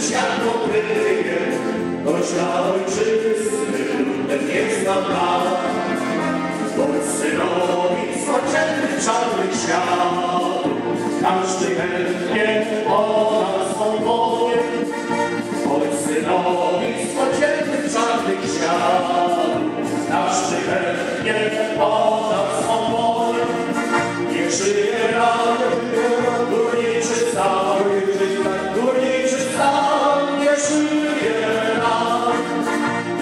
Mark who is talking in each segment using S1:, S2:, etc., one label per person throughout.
S1: siarką kryje, Boża ojczyzny trudem nie znam prawa, Bądź synowi skoczemy czarnych świat. Każdy chętnie o nas opowie, Bądź synowi skoczemy czarnych świat. Każdy chętnie o
S2: nas
S1: opowie, nie żyje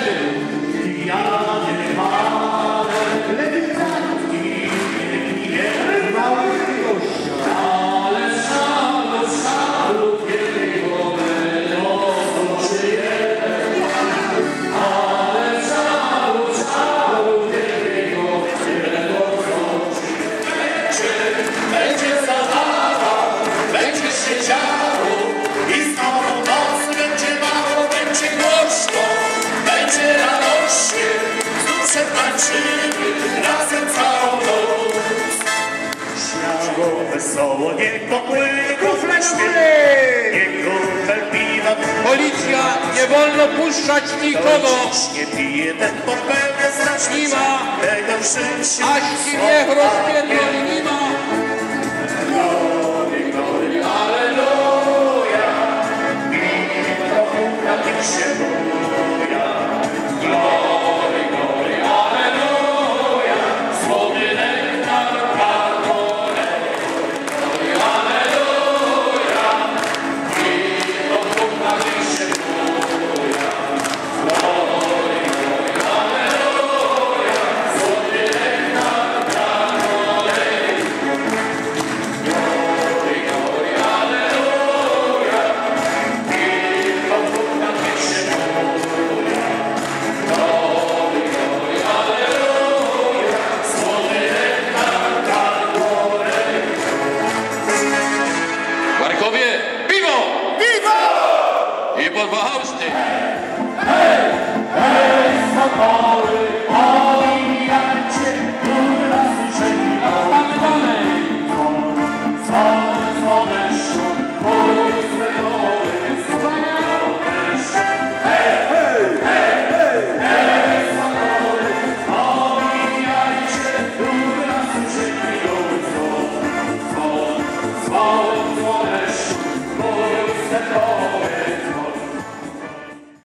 S1: seven. Koło piwa.
S2: Policja, nie wolno puszczać nikogo.
S1: Nie pije ten portbelę
S2: z Aśki niech rozpierdoli, nie ma. Krakowie piwo! Piwo! I pod Wachowscy!
S1: Hej, hej, hej, Sokoły!